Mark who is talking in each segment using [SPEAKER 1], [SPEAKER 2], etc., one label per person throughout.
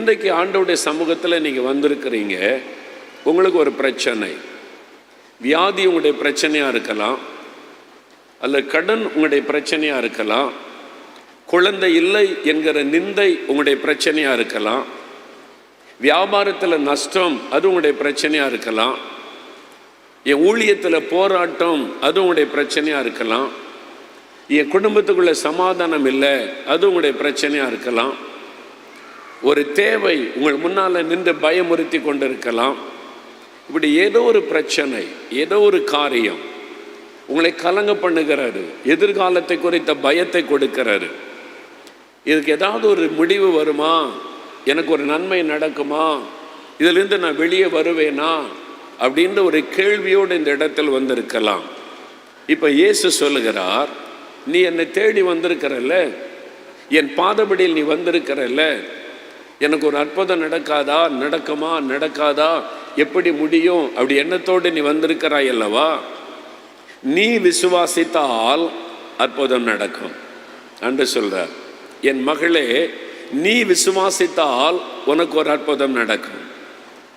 [SPEAKER 1] இன்றைக்கு ஆண்டவுடைய சமூகத்தில் நீங்கள் வந்திருக்கிறீங்க உங்களுக்கு ஒரு பிரச்சனை. வியாதி உங்களுடைய பிரச்சனையாக இருக்கலாம் அல்ல கடன் உங்களுடைய பிரச்சனையாக இருக்கலாம் குழந்தை இல்லை என்கிற நிந்தை உங்களுடைய பிரச்சனையாக இருக்கலாம் வியாபாரத்தில் நஷ்டம் அது உங்களுடைய பிரச்சனையாக இருக்கலாம் என் ஊழியத்தில் போராட்டம் அது உங்களுடைய பிரச்சனையாக இருக்கலாம் என் குடும்பத்துக்குள்ள சமாதானம் இல்லை அது உங்களுடைய பிரச்சனையாக இருக்கலாம் ஒரு தேவை உங்கள் முன்னால் நின்று பயமுறுத்தி கொண்டிருக்கலாம். இப்படி ஏதோ ஒரு பிரச்சனை ஏதோ ஒரு காரியம் உங்களை கலங்க பண்ணுகிறாரு எதிர்காலத்தை குறித்த பயத்தை கொடுக்கிறாரு இதுக்கு ஏதாவது ஒரு முடிவு வருமா? எனக்கு ஒரு நன்மை நடக்குமா? இதிலிருந்து நான் வெளியே வருவேனா? அப்படின்ற ஒரு கேள்வியோடு இந்த இடத்தில் வந்திருக்கலாம். இப்போ இயேசு சொல்லுகிறார் நீ என்னை தேடி வந்திருக்கிறல்ல? என் பாதபடியில் நீ வந்திருக்கிறல்ல? எனக்கு ஒரு அற்புதம் நடக்காதா? நடக்குமா? நடக்காதா? எப்படி முடியும்? அப்படி எண்ணத்தோடு நீ வந்திருக்கிறாய் அல்லவா? நீ விசுவாசித்தால் அற்புதம் நடக்கும். என்று சொல்கிறார் என் மகளே நீ விசுவாசித்தால் உனக்கு ஒரு அற்புதம் நடக்கும்.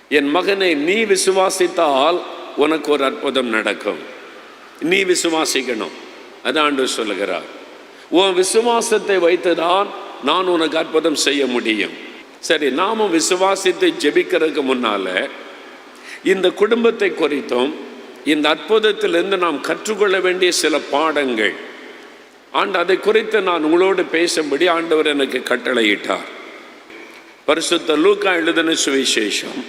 [SPEAKER 1] என் மகனை நீ விசுவாசித்தால் உனக்கு ஒரு அற்புதம் நடக்கும். நீ விசுவாசிக்கணும். அதான் ஆண்டு சொல்லுகிறார். உன் விசுவாசத்தை வைத்துதான் நான் உனக்கு அற்புதம் செய்ய முடியும். சரி நாமும் விசுவாசித்து ஜெபிக்கிறதுக்கு முன்னால இந்த குடும்பத்தை குறித்தும் இந்த அற்புதத்திலிருந்து நாம் கற்றுக்கொள்ள வேண்டிய சில பாடங்கள். ஆண்டு அதை குறித்து நான் உங்களோடு பேசும்படி ஆண்டவர் எனக்கு கட்டளையிட்டார். பரிசுத்த லூக்கா எழுதின சுவிசேஷம்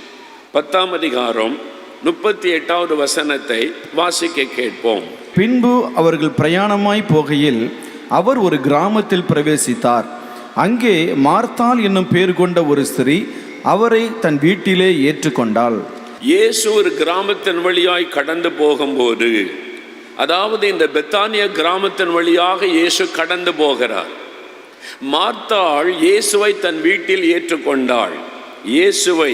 [SPEAKER 1] பத்தாம் அதிகாரம் முப்பத்தி எட்டாவது வசனத்தை வாசிக்க கேட்போம்.
[SPEAKER 2] பின்பு அவர்கள் பிரயாணமாய் போகையில் அவர் ஒரு கிராமத்தில் பிரவேசித்தார். அங்கே மார்த்தாள் என்னும் பேர் கொண்ட ஒரு ஸ்திரீ அவரை தன் வீட்டிலே ஏற்றுக்கொண்டாள்.
[SPEAKER 1] இயேசு ஒரு கிராமத்தின் வழியாய் கடந்து போகும்போது அதாவது இந்த பெத்தானிய கிராமத்தின் வழியாக இயேசு கடந்து போகிறார். மார்த்தாள் இயேசுவை தன் வீட்டில் ஏற்றுக்கொண்டாள். இயேசுவை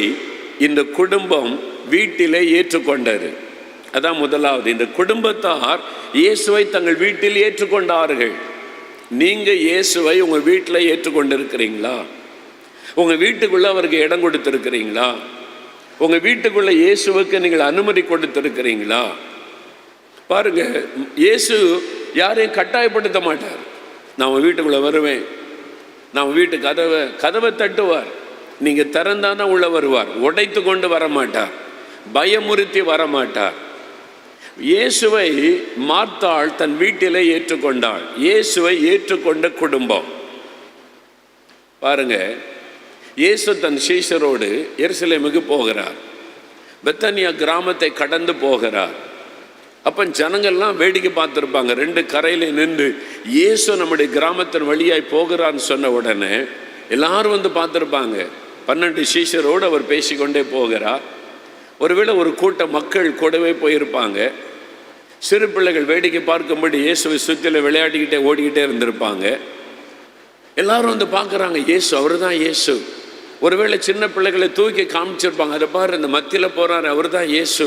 [SPEAKER 1] இந்த குடும்பம் வீட்டிலே ஏற்றுக்கொண்டது. அதான் முதலாவது இந்த குடும்பத்தார் இயேசுவை தங்கள் வீட்டில் ஏற்றுக்கொண்டார்கள். நீங்கள் இயேசுவை உங்கள் வீட்டில் ஏற்றுக்கொண்டிருக்கிறீங்களா? உங்கள் வீட்டுக்குள்ளே அவருக்கு இடம் கொடுத்துருக்கிறீங்களா? உங்கள் வீட்டுக்குள்ள இயேசுவுக்கு நீங்கள் அனுமதி கொடுத்துருக்கிறீங்களா? பாருங்க இயேசு யாரையும் கட்டாயப்படுத்த மாட்டார். நான் உங்கள் வீட்டுக்குள்ளே வருவேன். நான் வீட்டு கதவை கதவை தட்டுவார். நீங்கள் திறந்தாதான் உள்ளே வருவார். உடைத்து கொண்டு வர மாட்டார் பயமுறுத்தி வர மாட்டார் இயேசுவை மார்த்தாள் தன் வீட்டிலே ஏற்றுக்கொண்டாள். இயேசுவை ஏற்றுக்கொண்ட குடும்பம். பாருங்க இயேசு தன் சீஷரோடு எருசலேமுக்கு போகிறார். பெத்தனியா கிராமத்தை கடந்து போகிறார். அப்போ ஜனங்கள்லாம் வேடிக்கை பார்த்துருப்பாங்க. ரெண்டு கரையில் நின்று இயேசு நம்முடைய கிராமத்தின் வழியாய் போகிறான்னு சொன்ன உடனே எல்லாரும் வந்து பார்த்துருப்பாங்க. பன்னெண்டு சீஷரோடு அவர் பேசிக்கொண்டே போகிறார். ஒருவேளை ஒரு கூட்ட மக்கள் கூடவே போயிருப்பாங்க. சிறு பிள்ளைகள் வேடிக்கை பார்க்கும்படி இயேசுவை சுற்றில விளையாடிக்கிட்டே ஓடிக்கிட்டே இருந்திருப்பாங்க. எல்லாரும் வந்து பார்க்குறாங்க இயேசு அவர் தான் இயேசு. ஒருவேளை சின்ன பிள்ளைகளை தூக்கி காமிச்சிருப்பாங்க அதை பாரு இந்த மத்தியில் போகிறாரு அவர் தான் இயேசு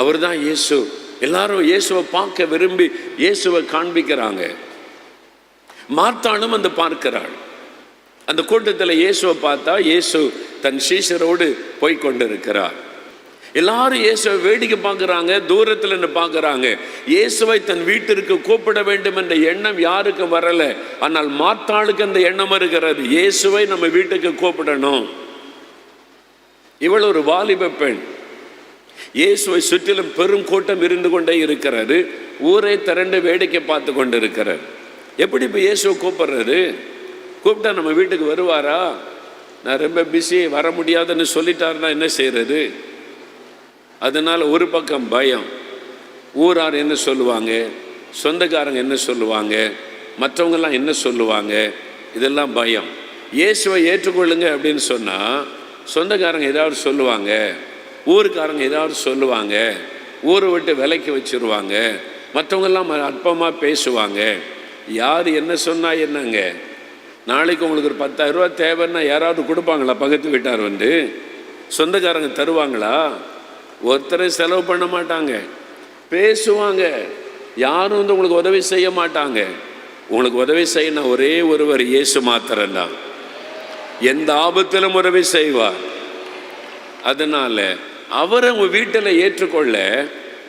[SPEAKER 1] அவர் தான் இயேசு. எல்லாரும் இயேசுவை பார்க்க விரும்பி இயேசுவை காண்பிக்கிறாங்க. மார்த்தானும் வந்து பார்க்கிறாள். அந்த கூட்டத்தில் இயேசுவை பார்த்தா இயேசு தன் சீஷரோடு போய் கொண்டிருக்கிறார். எல்லாரும் இயேசுவை வேடிக்கை பார்க்குறாங்க தூரத்தில் நின்று பார்க்குறாங்க. இயேசுவை தன் வீட்டிற்கு கூப்பிட வேண்டும் என்ற எண்ணம் யாருக்கும் வரல. ஆனால் மாத்தாளுக்கு அந்த எண்ணம் இருக்கிறது. இயேசுவை நம்ம வீட்டுக்கு கூப்பிடணும். இவள் ஒரு வாலிப பெண். இயேசுவை சுற்றிலும் பெரும் கூட்டம் இருந்து கொண்டே இருக்கிறாரு ஊரை திரண்டு வேடிக்கை பார்த்து கொண்டு இருக்கிறார் எப்படி இப்போ இயேசுவை கூப்பிட்றாரு கூப்பிட்டா நம்ம வீட்டுக்கு வருவாரா? நான் ரொம்ப பிஸி வர முடியாதுன்னு சொல்லிட்டாருன்னா என்ன செய்யறது அதனால் ஒரு பக்கம் பயம். ஊரார் என்ன சொல்லுவாங்க? சொந்தக்காரங்க என்ன சொல்லுவாங்க? மற்றவங்கெல்லாம் என்ன சொல்லுவாங்க? இதெல்லாம் பயம். இயேசுவை ஏற்றுக்கொள்ளுங்க அப்படின்னு சொன்னால் சொந்தக்காரங்க ஏதாவது சொல்லுவாங்க? ஊருக்காரங்க ஏதாவது சொல்லுவாங்க? ஊரை விட்டு விலைக்கு வச்சிருவாங்க? மற்றவங்கெல்லாம் அற்பமாக பேசுவாங்க. யார் என்ன சொன்னால் என்னங்க? நாளைக்கு உங்களுக்கு ஒரு பத்தாயிரம் தேவைன்னா யாராவது கொடுப்பாங்களா? பக்கத்து வீட்டார் வந்து. சொந்தக்காரங்க தருவாங்களா? ஒருத்தரை செலவு பண்ண மாட்டாங்க. பேசுவாங்க. யாரும் வந்து உங்களுக்கு உதவி செய்ய மாட்டாங்க. உங்களுக்கு உதவி செய்யணும் ஒரே ஒருவர் இயேசு மாத்திரம்தான். எந்த ஆபத்திலும் உதவி செய்வார். அதனால அவரை உங்கள் வீட்டில் ஏற்றுக்கொள்ள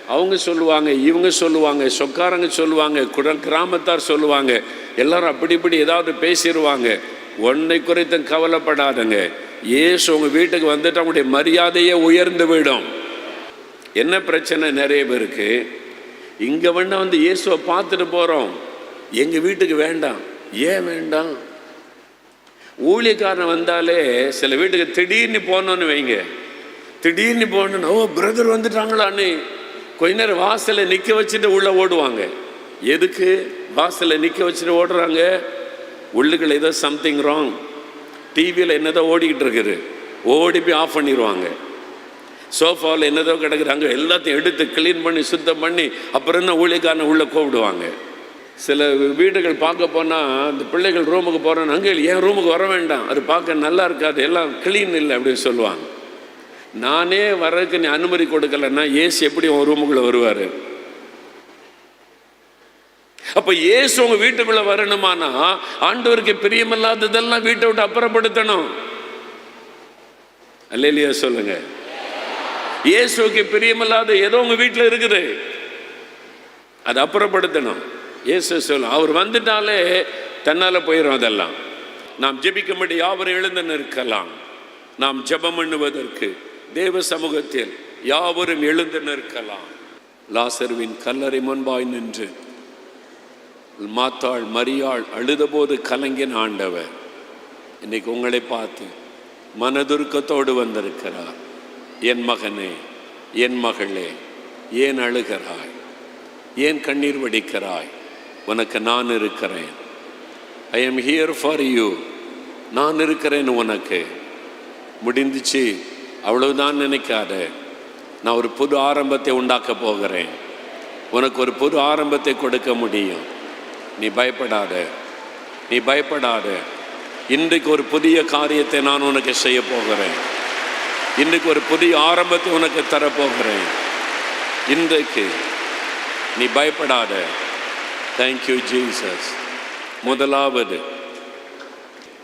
[SPEAKER 1] அவங்க சொல்லுவாங்க இவங்க சொல்லுவாங்க சொக்காரங்க சொல்லுவாங்க குடல் கிராமத்தார் சொல்லுவாங்க எல்லாரும் அப்படி இப்படி ஏதாவது பேசிடுவாங்க ஒன்றை குறித்து கவலைப்படாதங்க. ஏசு உங்கள் வீட்டுக்கு வந்துட்டு அவங்களுடைய மரியாதையே உயர்ந்து விடும். என்ன பிரச்சனை? நிறைய பேருக்கு இங்கே வேணா வந்து இயேசுவை பார்த்துட்டு போகிறோம் எங்கள் வீட்டுக்கு வேண்டாம். ஏன் வேண்டாம்? ஊழியக்காரன் வந்தாலே சில வீட்டுக்கு திடீர்னு போனோன்னு வைங்க. திடீர்னு போகணுன்னு ஓ பிரதர் வந்துட்டாங்களான்னு. கொஞ்ச நேரம் வாசலை நிற்க வச்சுட்டு உள்ளே ஓடுவாங்க. எதுக்கு? வாசலில் நிற்க வச்சுட்டு ஓடுறாங்க. உள்ளுக்குள்ள ஏதோ சம்திங் ராங் டிவியில் என்னதோ ஓடிக்கிட்டு இருக்குது. ஓடி போய் ஆஃப் பண்ணிடுவாங்க சோஃபாவில் என்னதோ கிடக்குறாங்க எல்லாத்தையும் எடுத்து க்ளீன் பண்ணி சுத்தம் பண்ணி அப்புறம் என்ன ஊழியக்காரனை உள்ளே கூப்பிடுவாங்க. சில வீடுகள் பார்க்க போனால் அந்த பிள்ளைகள் ரூமுக்கு போகிறோன்னு அங்கே என் ரூமுக்கு வர வேண்டாம். அது பார்க்க நல்லா இருக்காது எல்லாம் க்ளீன் இல்லை அப்படின்னு சொல்லுவாங்க. நானே வர்றதுக்கு நீ அனுமதி கொடுக்கலன்னா ஏசு எப்படி உன் ரூமுக்குள்ளே வருவார்? அப்போ ஏசு உங்கள் வீட்டுக்குள்ளே வரணுமானா ஆண்டவருக்கு பிரியமில்லாததெல்லாம் வீட்டை விட்டு அப்புறப்படுத்தணும். அல்லையா சொல்லுங்கள் இயேசுக்கு பிரியமில்லாத ஏதோ உங்க வீட்டில் இருக்குது. அதை அப்புறப்படுத்தணும். இயேசு சொல்லும் அவர் வந்துட்டாலே தன்னால போயிடும் அதெல்லாம். நாம் ஜெபிக்கும்படி யாவரும் எழுந்து நிற்கலாம். நாம் ஜெபம் பண்ணுவதற்கு தேவ சமூகத்தில் யாவரும் எழுந்து நிற்கலாம். லாசர்வின் கல்லறை முன்பாய் நின்று மாத்தாள் மரியாள் அழுதபோது கலங்கின் ஆண்டவர் இன்னைக்கு உங்களை பார்த்து மனதுருக்கத்தோடு வந்திருக்கிறார். என் மகனே என் மகளே ஏன் அழுகிறாய்? ஏன் கண்ணீர் வடிக்கிறாய்? உனக்கு நான் இருக்கிறேன். I am here for you நான் இருக்கிறேன் உனக்கு. முடிந்துச்சு அவ்வளவுதான் நினைக்காத. நான் ஒரு புது ஆரம்பத்தை உண்டாக்க போகிறேன். உனக்கு ஒரு புது ஆரம்பத்தை கொடுக்க முடியும். நீ பயப்படாத. நீ பயப்படாத. இன்றைக்கு ஒரு புதிய காரியத்தை நான் உனக்கு செய்ய போகிறேன். இன்றைக்கு ஒரு புதிய ஆரம்பத்தை உனக்கு தரப்போகிறேன். இன்றைக்கு நீ பயப்படாத. தேங்க்யூ ஜீசஸ் முதலாவது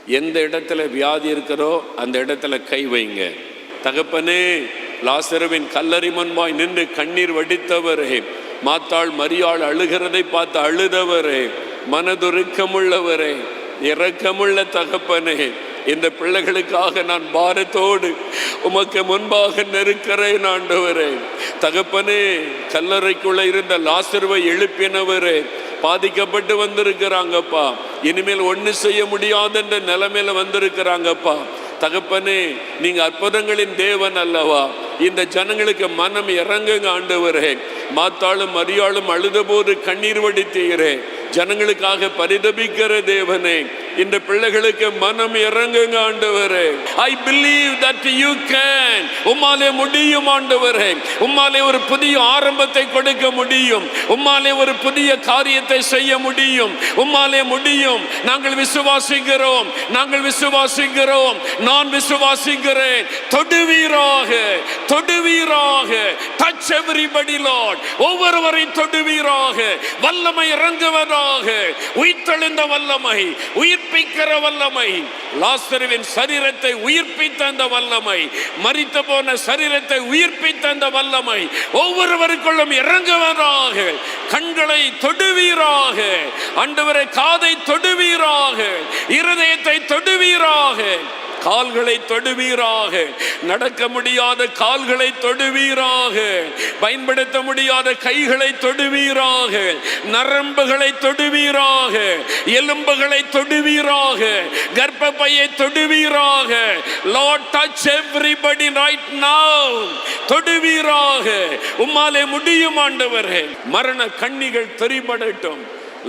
[SPEAKER 1] எந்த இடத்துல வியாதி இருக்கிறோ அந்த இடத்துல கை வைங்க. தகப்பனே லாசருவின் கல்லறி முன்பாய் நின்று கண்ணீர் வடித்தவரே. மாத்தாள் மரியாள் அழுகிறதை பார்த்து அழுதவரே. மனதுருக்கமுள்ளவரே. இறக்கமுள்ள தகப்பனே இந்த பிள்ளைகளுக்காக நான் பாரத்தோடு உமக்கு முன்பாக நெருக்கிறேன் ஆண்டவரே. தகப்பனே கல்லறைக்குள்ள இருந்த லாசர்வை எழுப்பினவரே. பாதிக்கப்பட்டு வந்திருக்கிறாங்கப்பா. இனிமேல் ஒன்று செய்ய முடியாதுன்ற நிலைமையில வந்திருக்கிறாங்கப்பா. தகப்பனே நீங்க அற்புதங்களின் தேவன் அல்லவா? இந்த ஜனங்களுக்கு மனம் இறங்குங்க ஆண்டவரே. மாத்தாளும் மரியாளும் அழுதபோது கண்ணீர் வடித்தீரே. ஜனங்களுக்காக பரிதபிக்கிற தேவனே இந்த பிள்ளைகளுக்கு மனம் இறங்குங்க ஆண்டவரே. I believe that you can உம்மாலே முடியும் ஆண்டவரே. உம்மாலே ஒரு புதிய ஆரம்பத்தை கொடுக்க முடியும். உம்மாலே ஒரு புதிய காரியத்தை செய்ய முடியும். உம்மாலே முடியும். நாங்கள் விசுவாசிக்கிறோம். நாங்கள் விசுவாசிக்கிறோம். நான் விசுவாசிக்கிறேன். தொடுவீராக. தொடுவீராக. டச் எவ்ரிபடி லார்ட் ஒவ்வொருவரை தொடுவீராக. வல்லமை இறங்குவதாக. உயிர்த்தெழுந்த வல்லமை உயிர்ப்பிக்கிற வல்லமை. லாஸ்தருவின் சரீரத்தை உயிர்ப்பித்த அந்த வல்லமை மறித்து போன சரீரத்தை உயிர்ப்பித்த அந்த வல்லமை ஒவ்வொருவருக்குள்ளும் இறங்குவதாக. கண்களை தொடுவீராக. அன்றுவரை காதை தொடுவீராக. இருதயத்தை தொடுவீராக. கால்களை தொடுவீராக. நடக்க முடியாத கால்களை தொடுவீராக. பயன்படுத்த முடியாத கைகளை தொடுவீராக. நரம்புகளை தொடுவீராக. எலும்புகளை தொடுவீராக. கர்ப்பப்பையை தொடுவீராக. Lord touch everybody right now தொடுவீராக. உம்மாலே முடியும் ஆண்டவரே. மரண கண்ணிகள் தெரிபடட்டும்.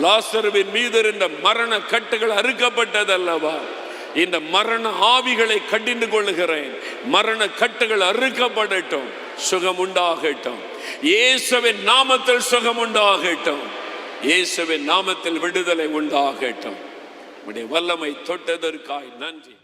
[SPEAKER 1] லாசருவின் மீது இருந்த மரண கட்டுகள் அறுக்கப்பட்டதல்லவா? இந்த மரண ஆவிகளை கடிந்து கொள்ளுகிறேன். மரண கட்டுகள் அறுக்கப்படட்டும் சுகம் உண்டாகட்டும் இயேசுவின் நாமத்தில் சுகம் உண்டாகட்டும் இயேசுவின் நாமத்தில் விடுதலை உண்டாகட்டும். உடைய வல்லமை தொட்டதற்காய் நன்றி.